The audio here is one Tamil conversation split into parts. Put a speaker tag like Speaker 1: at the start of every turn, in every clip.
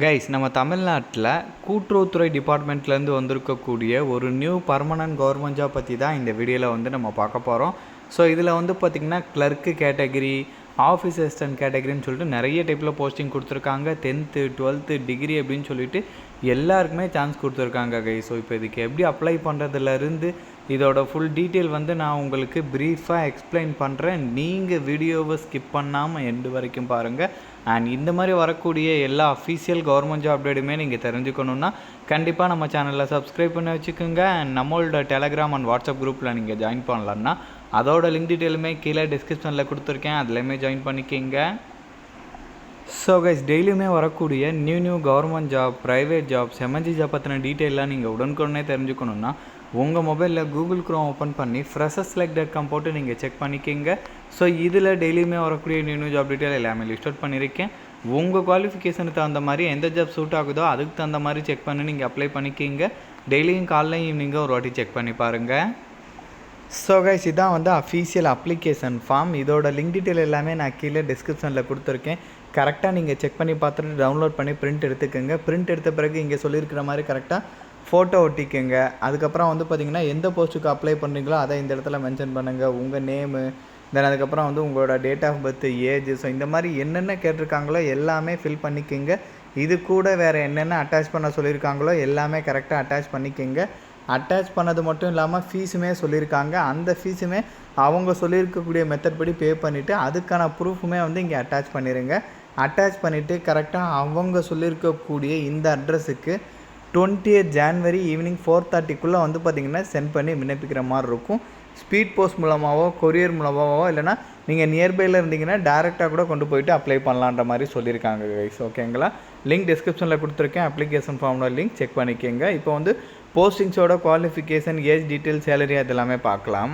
Speaker 1: கைஸ் நம்ம தமிழ்நாட்டில் கூட்டுறவுத்துறை டிபார்ட்மெண்ட்லேருந்து வந்திருக்கக்கூடிய ஒரு நியூ பர்மனன்ட் கவர்மெண்ட் ஜாப் பற்றி தான் இந்த வீடியோவில் வந்து நம்ம பார்க்க போகிறோம் ஸோ இதில் வந்து பார்த்திங்கன்னா கிளர்க்கு கேட்டகரி ஆஃபீஸ் அசிஸ்டன்ட் கேட்டகரின்னு சொல்லிட்டு நிறைய டைப்பில் போஸ்டிங் கொடுத்துருக்காங்க. டென்த்து டுவெல்த்து டிகிரி அப்படின்னு சொல்லிட்டு எல்லாருக்குமே சான்ஸ் கொடுத்துருக்காங்க கை ஸோ இப்போ இதுக்கு எப்படி அப்ளை பண்ணுறதுலேருந்து இதோட ஃபுல் டீட்டெயில் வந்து நான் உங்களுக்கு ப்ரீஃபாக எக்ஸ்பிளைன் பண்ணுறேன் நீங்கள் வீடியோவை ஸ்கிப் பண்ணாமல் எண்டு வரைக்கும் பாருங்கள் அண்ட் இந்த மாதிரி வரக்கூடிய எல்லா அஃபீஷியல் கவர்மெண்ட் ஜாப் அப்டேட்டுமே நீங்கள் தெரிஞ்சுக்கணுன்னா கண்டிப்பாக நம்ம சேனலில் சப்ஸ்கிரைப் பண்ணி வச்சுக்கோங்க. அண்ட் நம்மளோட டெலகிராம் அண்ட் வாட்ஸ்அப் குரூப்பில் நீங்கள் ஜாயின் பண்ணலான்னா அதோட லிங்க் டீட்டெயிலுமே கீழே டிஸ்கிரிப்ஷனில் கொடுத்துருக்கேன். அதுலேயுமே ஜாயின் பண்ணிக்கிங்க. ஸோ கைஸ் டெய்லியுமே வரக்கூடிய new new government job private jobs எமர்ஜி job பற்றின டீட்டெயிலாக நீங்கள் உடனுக்குடனே தெரிஞ்சுக்கணுன்னா உங்கள் மொபைலில் கூகுள் க்ரோம் ஓப்பன் பண்ணி ஃப்ரெஷஸ் லைக் டாட் காம் போட்டு நீங்கள் செக் பண்ணிக்கிங்க. ஸோ இதில் டெய்லியுமே வரக்கூடிய நியூ நியூ ஜாப் டீட்டெயில் எல்லாமே லிஸ்ட் அவுட் பண்ணியிருக்கேன். உங்கள் குவாலிஃபிகேஷனுக்கு தகுந்த மாதிரி எந்த ஜாப் சூட் ஆகுதோ அதுக்கு தகுந்த மாதிரி செக் பண்ணி நீங்கள் அப்ளை பண்ணிக்கிங்க. டெய்லியும் காலையில் ஈவினிங்காக ஒரு வாட்டி செக் பண்ணி பாருங்கள் ஸோ கைஸ் இதான் வந்து அஃபீஷியல் அப்ளிகேஷன் ஃபார்ம் இதோட லிங்க் டீட்டெயில் எல்லாமே நான் கீழே டிஸ்கிரிப்ஷனில் கொடுத்துருக்கேன். கரெக்டாக நீங்கள் செக் பண்ணி பார்த்துட்டு டவுன்லோட் பண்ணி பிரிண்ட் எடுத்துக்கோங்க. பிரிண்ட் எடுத்த பிறகு இங்கே சொல்லியிருக்கிற மாதிரி கரெக்டாக ஃபோட்டோ ஒட்டிக்கோங்க. அதுக்கப்புறம் வந்து பார்த்தீங்கன்னா எந்த போஸ்ட்டுக்கு அப்ளை பண்ணுறீங்களோ அதை இந்த இடத்துல மென்ஷன் பண்ணுங்கள் உங்கள் நேமு தென் அதுக்கப்புறம் வந்து உங்களோட date of birth age so இந்த மாதிரி என்னென்ன கேட்டிருக்காங்களோ எல்லாமே ஃபில் பண்ணிக்கோங்க. இது கூட வேறு என்னென்ன அட்டாச் பண்ண சொல்லியிருக்காங்களோ எல்லாமே கரெக்டாக அட்டாச் பண்ணிக்கோங்க. அட்டாச் பண்ணது மட்டும் இல்லாமல் ஃபீஸுமே சொல்லியிருக்காங்க. அந்த ஃபீஸுமே அவங்க சொல்லியிருக்கக்கூடிய மெத்தட் படி பே பண்ணிவிட்டு அதுக்கான ப்ரூஃபுமே வந்து இங்கே அட்டாச் பண்ணிடுங்க அட்டாச் பண்ணிவிட்டு கரெக்டாக அவங்க சொல்லியிருக்கக்கூடிய இந்த அட்ரஸுக்கு டுவெண்ட்டி ஜான்வரி ஈவினிங் ஃபோர் தேர்ட்டிக்குள்ளே வந்து பார்த்திங்கன்னா சென்ட் பண்ணி விண்ணப்பிக்கிற மாதிரி இருக்கும். ஸ்பீட் போஸ்ட் மூலமாகவோ கொரியர் மூலமாகவோ இல்லைனா நீங்கள் நியர்பையில் இருந்தீங்கன்னா டேரெக்டாக கூட கொண்டு போயிட்டு அப்ளை பண்ணலான்ற மாதிரி சொல்லியிருக்காங்க கைஸ் ஓகேங்களா லிங்க் டிஸ்கிரிப்ஷனில் கொடுத்துருக்கேன். அப்ளிகேஷன் ஃபார்மில் லிங்க் செக் பண்ணிக்கோங்க. இப்போ வந்து போஸ்டிங்ஸோட குவாலிஃபிகேஷன் ஏஜ் டீட்டெயில் சேலரி அதெல்லாமே பார்க்கலாம்.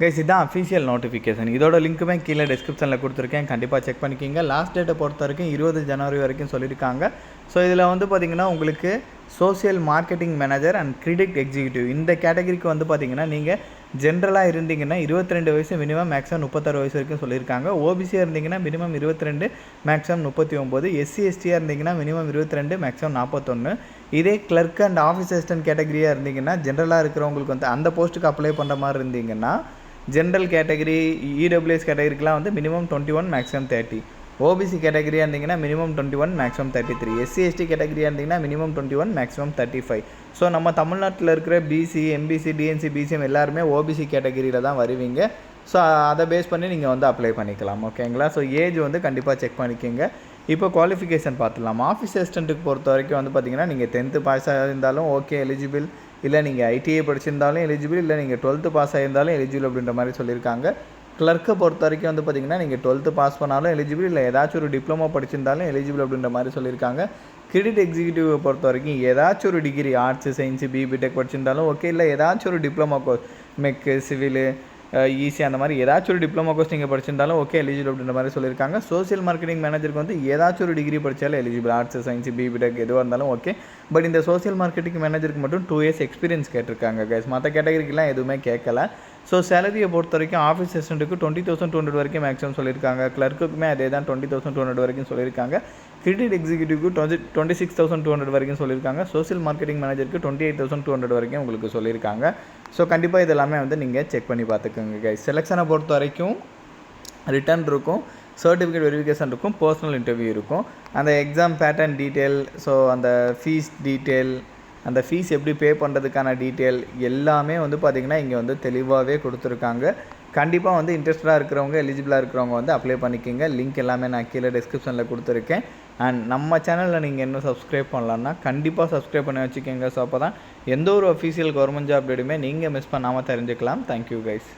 Speaker 1: கைஸ் இதுதான் அஃபீஷியல் நோட்டிஃபிகேஷன் இதோட லிங்க்குமே கீழே டிஸ்கிரிப்ஷனில் கொடுத்துருக்கேன். கண்டிப்பாக செக் பண்ணிக்கிங்க. லாஸ்ட் டேட்டை பொறுத்த வரைக்கும் இருபது ஜனவரி வரைக்கும் சொல்லியிருக்காங்க. ஸோ இதில் வந்து பார்த்திங்கன்னா உங்களுக்கு social marketing manager and credit executive இந்த கேட்டகரிக்கு வந்து பார்த்திங்கன்னா நீங்கள் ஜென்ரலாக இருந்தீங்கன்னா இருபத்தி ரெண்டு வயசு மினிமம் மேக்ஸிமம் முப்பத்தாறு வயசு வரைக்கும் சொல்லியிருக்காங்க. ஓபிசியாக இருந்தீங்கன்னா மினிமம் இருபத்தி ரெண்டு மேக்ஸிமம் முப்பத்தி ஒம்பது. எஸ்சி எஸ்டியாக இருந்தீங்கன்னா மினிமம் இருபத்தி ரெண்டு மேக்ஸிமம் நாற்பத்தொன்று இதே கிளர்க் அண்ட் ஆஃபீஸ் அசிஸ்டன்ட் கேட்டகரியாக இருந்தீங்கன்னா ஜென்ரலாக இருக்கிறவங்களுக்கு வந்து அந்த போஸ்ட்டுக்கு அப்ளை பண்ணுற மாதிரி இருந்தீங்கன்னா ஜென்ரல் கேட்டகரி இடபிள்யூஎஸ் கேட்டகரிக்கெலாம் வந்து minimum twenty one maximum thirty OBC கேட்டகரியாக இருந்தீங்கன்னா minimum twenty one maximum thirty three SC ST கேட்டகரியாக இருந்தீங்கன்னா minimum twenty one maximum thirty five so நம்ம தமிழ்நாட்டில் இருக்கிற பிசி எம்பிசி டிஎன்சி பிசிஎம் எல்லாருமே ஓபிசி கேட்டகரியில் தான் வருவீங்க. ஸோ அதை பேஸ் பண்ணி நீங்கள் வந்து அப்ளை பண்ணிக்கலாம் ஓகேங்களா ஸோ ஏஜ் வந்து கண்டிப்பாக செக் பண்ணிக்கோங்க. இப்போ குவாலிஃபிகேஷன் பார்த்துலாம் ஆஃபீஸ் அசிஸ்டண்ட்டுக்கு பொறுத்த வரைக்கும் வந்து பார்த்தீங்கன்னா நீங்கள் டென்த்து பாஸ் ஆகிருந்தாலும் ஓகே எலிஜிபிள் இல்லை நீங்கள் ஐடிஐ படிச்சிருந்தாலும் எலிஜிபிள் இல்லை நீங்கள் டுவெல்த்து பாஸ் ஆகியிருந்தாலும் எலிஜிபிள் அப்படின்ற மாதிரி சொல்லியிருக்காங்க. கிளர்க்கை பொறுத்த வரைக்கும் வந்து பார்த்திங்கன்னா நீங்கள் டுவெல்த்து பாஸ் பண்ணாலும் எலிஜிபிள் இல்லை ஏதாச்சும் ஒரு டிப்ளமோ படிச்சிருந்தாலும் எலிஜிபிள் அப்படின்ற மாதிரி சொல்லியிருக்காங்க. கிரெடிட் எக்ஸிக்யூட்டிவை பொறுத்த வரைக்கும் ஏதாச்சும் ஒரு டிகிரி ஆர்ட்ஸு சயின்ஸு பிபிடெக் படிச்சிருந்தாலும் ஓகே இல்லை ஏதாச்சும் ஒரு diploma course mech civil EC அந்த மாதிரி ஏதாச்சும் ஒரு டிப்ளமோ கோர்ஸ் நீங்கள் படிச்சிருந்தாலும் ஓகே எலிஜிபிள் அப்படின்ற மாதிரி சொல்லியிருக்காங்க. சோசியல் மார்க்கெட்டிங் மேனேஜருக்கு வந்து ஏதாச்சும் ஒரு டிகிரி படித்தாலும் எலிஜிபிள் ஆர்ட்ஸ் சயின்ஸ் பிபிடெக் எதுவாக இருந்தாலும் ஓகே பட் இந்த சோசியல் மார்க்கெட்டிங் மேனேஜருக்கு மட்டும் டூ இயர்ஸ் எக்ஸ்பீரியன்ஸ் கேட்டிருக்காங்க கேஸ் மற்ற கேட்டகரிக்கெலாம் எதுவுமே கேட்கல ஸோ சேலரியை பொறுத்த வரைக்கும் ஆஃபீஸ் அசிஸ்டண்ட்டுக்கு டுவெண்ட்டி தௌசண்ட் டூ ஹண்ட்ரட் வரைக்கும் மேக்ஸிமம் சொல்லியிருக்காங்க கிளர்க்குக்குமே அதே தான் டுவெண்ட்டி தௌசண்ட் டூ ஹண்ட்ரட் வரைக்கும் சொல்லியிருக்காங்க credit எக்ஸிக்யூட்டிவ்க்கு twenty twenty six thousand two hundred வரைக்கும் சொல்லியிருக்காங்க சோசியல் மார்க்கெட்டிங் மேனேஜருக்கு twenty eight thousand two hundred வரைக்கும் உங்களுக்கு சொல்லியிருக்காங்க ஸோ கண்டிப்பாக இதெல்லாமே வந்து நீங்கள் செக் பண்ணி பார்த்துக்கோங்க கைஸ் செலெக்ஷனை பொறுத்த வரைக்கும் ரிட்டர்ன் இருக்கும் சர்டிஃபிகேட் வெரிஃபிகேஷன் இருக்கும் பர்சனல் இன்டர்வியூ இருக்கும் அந்த எக்ஸாம் பேட்டர்ன் டீட்டெயில் ஸோ அந்த ஃபீஸ் டீட்டெயில் அந்த ஃபீஸ் எப்படி பே பண்ணுறதுக்கான டீட்டெயில் எல்லாமே வந்து பார்த்திங்கன்னா இங்கே வந்து தெளிவாகவே கொடுத்துருக்காங்க. கண்டிப்பாக வந்து இன்ட்ரெஸ்டடாக இருக்கிறவங்க எலிஜிபிளாக இருக்கிறவங்க வந்து அப்ளை பண்ணிக்கோங்க. லிங்க் எல்லாமே நான் கீழே டிஸ்கிரிப்ஷனில் கொடுத்துருக்கேன். அண்ட் நம்ம சேனலில் நீங்கள் இன்னும் சப்ஸ்கிரைப் பண்ணலான்னா கண்டிப்பாக சப்ஸ்கிரைப் பண்ணி வச்சுக்கோங்க. ஸோ அப்போ தான் எந்த ஒரு அஃபீஷியல் கவர்மெண்ட் ஜாப் டேட்டுமே நீங்கள் மிஸ் பண்ணாமல் தெரிஞ்சுக்கலாம். Thank you guys